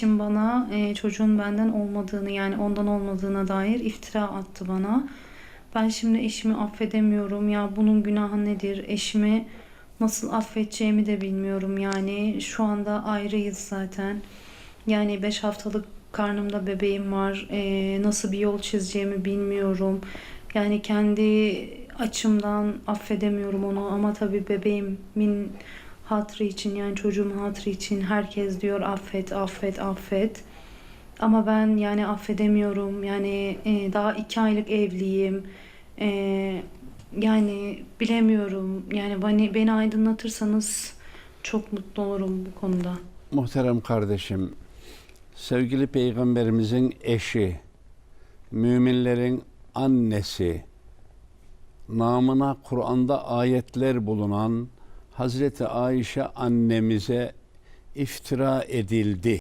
eşim bana e, çocuğun benden olmadığını yani ondan olmadığına dair iftira attı bana. Ben şimdi eşimi affedemiyorum. Ya bunun günahı nedir? Eşimi nasıl affedeceğimi de bilmiyorum. Yani şu anda ayrıyız zaten. Yani 5 haftalık karnımda bebeğim var. E, nasıl bir yol çizeceğimi bilmiyorum. Yani kendi açımdan affedemiyorum onu ama tabii bebeğimin hatırı için yani çocuğumun hatırı için herkes diyor affet affet affet. Ama ben yani affedemiyorum. Yani e, daha iki aylık evliyim. E, yani bilemiyorum. Yani beni, beni aydınlatırsanız çok mutlu olurum bu konuda. Muhterem kardeşim, sevgili peygamberimizin eşi, müminlerin annesi, namına Kur'an'da ayetler bulunan Hazreti Ayşe annemize iftira edildi.